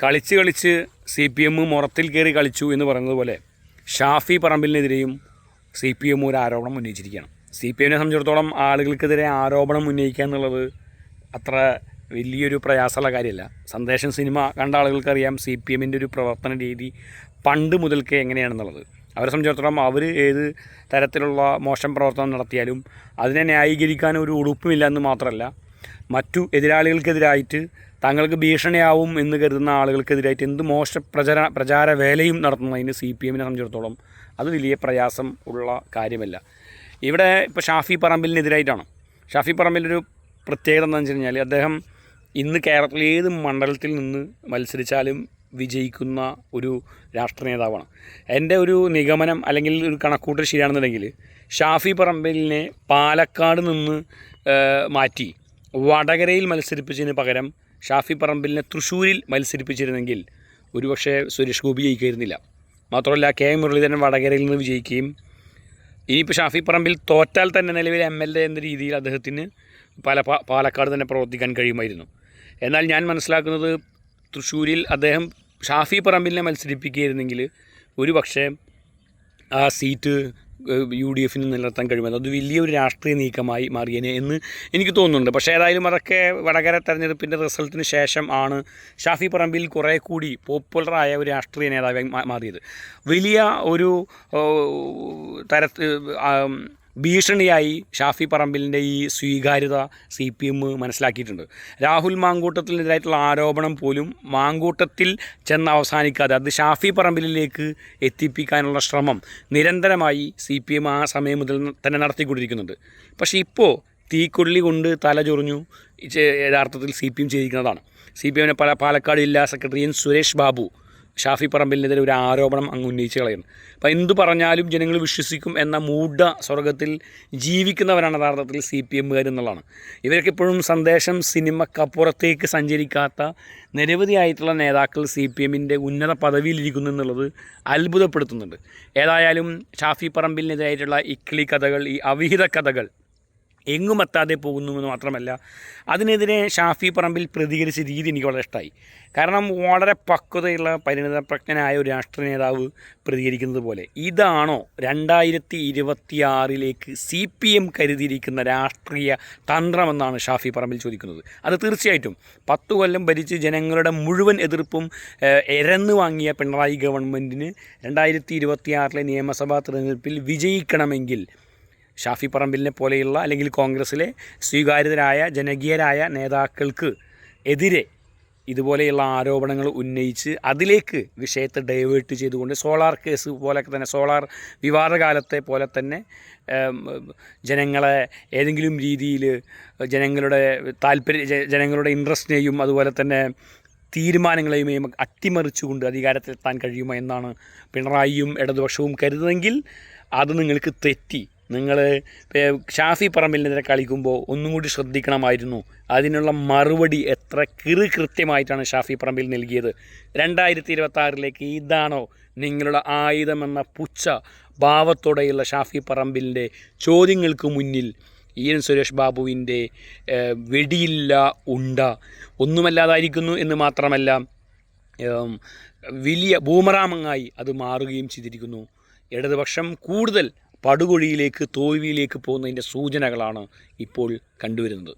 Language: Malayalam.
കളിച്ച് കളിച്ച് സി പി എം മുറത്തിൽ കയറി കളിച്ചു എന്ന് പറയുന്നതുപോലെ ഷാഫി പറമ്പിലിനെതിരെയും സി പി എം ഒരു ആരോപണം ഉന്നയിച്ചിരിക്കുകയാണ്. സി പി എമ്മിനെ സംബന്ധിച്ചിടത്തോളം ആളുകൾക്കെതിരെ ആരോപണം ഉന്നയിക്കുക എന്നുള്ളത് അത്ര വലിയൊരു പ്രയാസമുള്ള കാര്യമല്ല. സന്ദേശം സിനിമ കണ്ട ആളുകൾക്കറിയാം സി പി എമ്മിന്റെ ഒരു പ്രവർത്തന രീതി പണ്ട് മുതൽക്കേ എങ്ങനെയാണെന്നുള്ളത്. അവരെ സംബന്ധിച്ചിടത്തോളം അവർ ഏത് തരത്തിലുള്ള മോശം പ്രവർത്തനം നടത്തിയാലും അതിനെ ന്യായീകരിക്കാൻ ഒരു ഉടുപ്പുമില്ല എന്ന് മാത്രമല്ല മറ്റു എതിരാളികൾക്കെതിരായിട്ട് തങ്ങൾക്ക് ഭീഷണിയാവും എന്ന് കരുതുന്ന ആളുകൾക്കെതിരായിട്ട് എന്ത് മോശ പ്രചാര പ്രചാര വേലയും നടത്തുന്നതിന് സി പി എമ്മിനെ സംബന്ധിച്ചിടത്തോളം. അത് വലിയ പ്രയാസം ഉള്ള കാര്യമല്ല. ഇവിടെ ഇപ്പോൾ ഷാഫി പറമ്പിലിനെതിരായിട്ടാണ്. ഷാഫി പറമ്പിലൊരു പ്രത്യേകത എന്താണെന്ന് വെച്ച് കഴിഞ്ഞാൽ അദ്ദേഹം ഇന്ന് കേരളത്തിലെ ഏത് മണ്ഡലത്തിൽ നിന്ന് മത്സരിച്ചാലും വിജയിക്കുന്ന ഒരു രാഷ്ട്രീയ നേതാവാണ്. എന്റെ ഒരു നിഗമനം അല്ലെങ്കിൽ ഒരു കണക്കൂട്ടൽ ശരിയാണെന്നുണ്ടെങ്കിൽ ഷാഫി പറമ്പിലിനെ പാലക്കാട് നിന്ന് മാറ്റി വടകരയിൽ മത്സരിപ്പിച്ചതിന് പകരം ഷാഫി പറമ്പിലിനെ തൃശ്ശൂരിൽ മത്സരിപ്പിച്ചിരുന്നെങ്കിൽ ഒരുപക്ഷെ സുരേഷ് ഗോപി ജയിക്കായിരുന്നില്ല. മാത്രമല്ല കെ എം മുരളീധരൻ വടകരയിൽ നിന്ന് വിജയിക്കുകയും ഇനിയിപ്പോൾ ഷാഫി പറമ്പിൽ തോറ്റാൽ തന്നെ നിലവിൽ എം എൽ എ എന്ന രീതിയിൽ അദ്ദേഹത്തിന് പല പാലക്കാട് തന്നെ പ്രവർത്തിക്കാൻ കഴിയുമായിരുന്നു. എന്നാൽ ഞാൻ മനസ്സിലാക്കുന്നത് തൃശ്ശൂരിൽ അദ്ദേഹം ഷാഫി പറമ്പിലിനെ മത്സരിപ്പിക്കുകയായിരുന്നെങ്കിൽ ഒരു പക്ഷേ ആ സീറ്റ് യു ഡി എഫിന് നിലനിർത്താൻ കഴിയുമെന്ന്. അത് വലിയൊരു രാഷ്ട്രീയ നീക്കമായി മാറിയേനെ എന്ന് എനിക്ക് തോന്നുന്നുണ്ട്. പക്ഷേ ഏതായാലും അതൊക്കെ വടകര തെരഞ്ഞെടുപ്പിന്റെ റിസൾട്ടിന് ശേഷം ആണ് ഷാഫി പറമ്പിൽ കുറേ കൂടി പോപ്പുലറായ ഒരു രാഷ്ട്രീയ നേതാവായി മാറിയത്. വലിയ ഒരു തരത്ത് ഭീഷണിയായി ഷാഫി പറമ്പിലിന്റെ ഈ സ്വീകാര്യത സി പി എം മനസ്സിലാക്കിയിട്ടുണ്ട്. രാഹുൽ മാങ്കൂട്ടത്തിനെതിരായിട്ടുള്ള ആരോപണം പോലും മാങ്കൂട്ടത്തിൽ ചെന്ന് അവസാനിക്കാതെ അത് ഷാഫി പറമ്പിലിലേക്ക് എത്തിപ്പിക്കാനുള്ള ശ്രമം നിരന്തരമായി സി പി എം ആ സമയം മുതൽ തന്നെ നടത്തിക്കൊണ്ടിരിക്കുന്നുണ്ട്. പക്ഷേ ഇപ്പോൾ തീക്കൊള്ളി കൊണ്ട് തല ചൊറിഞ്ഞു യഥാർത്ഥത്തിൽ സി പി എം ചെയ്തിരിക്കുന്നതാണ്. സി പി എമ്മിനെ പല പാലക്കാട് ജില്ലാ സെക്രട്ടറി എൻ സുരേഷ് ബാബു ഷാഫി പറമ്പിലിനെതിരെ ഒരു ആരോപണം അങ്ങ് ഉന്നയിച്ച് കളയുന്നു. അപ്പോൾ എന്തു പറഞ്ഞാലും ജനങ്ങൾ വിശ്വസിക്കും എന്ന മൂഢ സ്വർഗത്തിൽ ജീവിക്കുന്നവരാണ് യഥാർത്ഥത്തിൽ സി പി എമ്മുകാർ എന്നുള്ളതാണ്. ഇവരൊക്കെ ഇപ്പോഴും സന്ദേശം സിനിമക്കപ്പുറത്തേക്ക് സഞ്ചരിക്കാത്ത നിരവധിയായിട്ടുള്ള നേതാക്കൾ സി പി എമ്മിന്റെ ഉന്നത പദവിയിലിരിക്കുന്നു എന്നുള്ളത് അത്ഭുതപ്പെടുത്തുന്നുണ്ട്. ഏതായാലും ഷാഫി പറമ്പിലിനെതിരായിട്ടുള്ള ഇക്കിളി കഥകൾ ഈ അവിഹിത കഥകൾ എങ്ങും എത്താതെ പോകുന്നു എന്ന് മാത്രമല്ല അതിനെതിരെ ഷാഫി പറമ്പിൽ പ്രതികരിച്ച രീതി എനിക്ക് വളരെ ഇഷ്ടമായി കാരണം വളരെ പക്വതയുള്ള പരിണിതപ്രജ്ഞനായ ഒരു രാഷ്ട്രീയ നേതാവ് പ്രതികരിക്കുന്നത് പോലെ ഇതാണോ രണ്ടായിരത്തി ഇരുപത്തി ആറിലേക്ക് സി പി എം കരുതിയിരിക്കുന്ന രാഷ്ട്രീയ തന്ത്രമെന്നാണ് ഷാഫി പറമ്പിൽ ചോദിക്കുന്നത്. അത് തീർച്ചയായിട്ടും പത്തു കൊല്ലം ഭരിച്ച് ജനങ്ങളുടെ മുഴുവൻ എതിർപ്പും എരന്നു വാങ്ങിയ പിണറായി ഗവൺമെന്റിന് രണ്ടായിരത്തി ഇരുപത്തിയാറിലെ നിയമസഭാ തെരഞ്ഞെടുപ്പിൽ വിജയിക്കണമെങ്കിൽ ഷാഫി പറമ്പിലിനെ പോലെയുള്ള അല്ലെങ്കിൽ കോൺഗ്രസ്സിലെ സ്വീകാര്യതരായ ജനകീയരായ നേതാക്കൾക്ക് എതിരെ ഇതുപോലെയുള്ള ആരോപണങ്ങൾ ഉന്നയിച്ച് അതിലേക്ക് വിഷയത്തെ ഡൈവേർട്ട് ചെയ്തുകൊണ്ട് സോളാർ കേസ് പോലൊക്കെ തന്നെ സോളാർ വിവാദകാലത്തെ പോലെ തന്നെ ജനങ്ങളെ ഏതെങ്കിലും രീതിയിൽ ജനങ്ങളുടെ താല്പര്യ ജനങ്ങളുടെ ഇൻട്രസ്റ്റിനെയും അതുപോലെ തന്നെ തീരുമാനങ്ങളെയും അട്ടിമറിച്ചുകൊണ്ട് അധികാരത്തിലെത്താൻ കഴിയുമോ എന്നാണ് പിണറായിയും ഇടതുപക്ഷവും കരുതുന്നതെങ്കിൽ അത് നിങ്ങൾക്ക് തെറ്റി. നിങ്ങൾ ഷാഫി പറമ്പിലിനെതിരെ കളിക്കുമ്പോൾ ഒന്നും കൂടി ശ്രദ്ധിക്കണമായിരുന്നു. അതിനുള്ള മറുപടി എത്ര കിറു കൃത്യമായിട്ടാണ് ഷാഫി പറമ്പിൽ നൽകിയത്. രണ്ടായിരത്തി ഇരുപത്തി ഇതാണോ നിങ്ങളുടെ ആയുധമെന്ന പുച്ഛ ഭാവത്തോടെയുള്ള ഷാഫി പറമ്പിലിന്റെ ചോദ്യങ്ങൾക്ക് മുന്നിൽ ഇ എൻ സുരേഷ് ബാബുവിന്റെ വെടിയില്ല ഉണ്ട ഒന്നുമല്ലാതായിരിക്കുന്നു എന്ന് മാത്രമല്ല വലിയ ബൂമറാമങ്ങായി അത് മാറുകയും ചെയ്തിരിക്കുന്നു. ഇടതുപക്ഷം കൂടുതൽ പടുകുഴിയിലേക്ക് തോൽവിയിലേക്ക് പോകുന്നതിന്റെ സൂചനകളാണ് ഇപ്പോൾ കണ്ടുവരുന്നത്.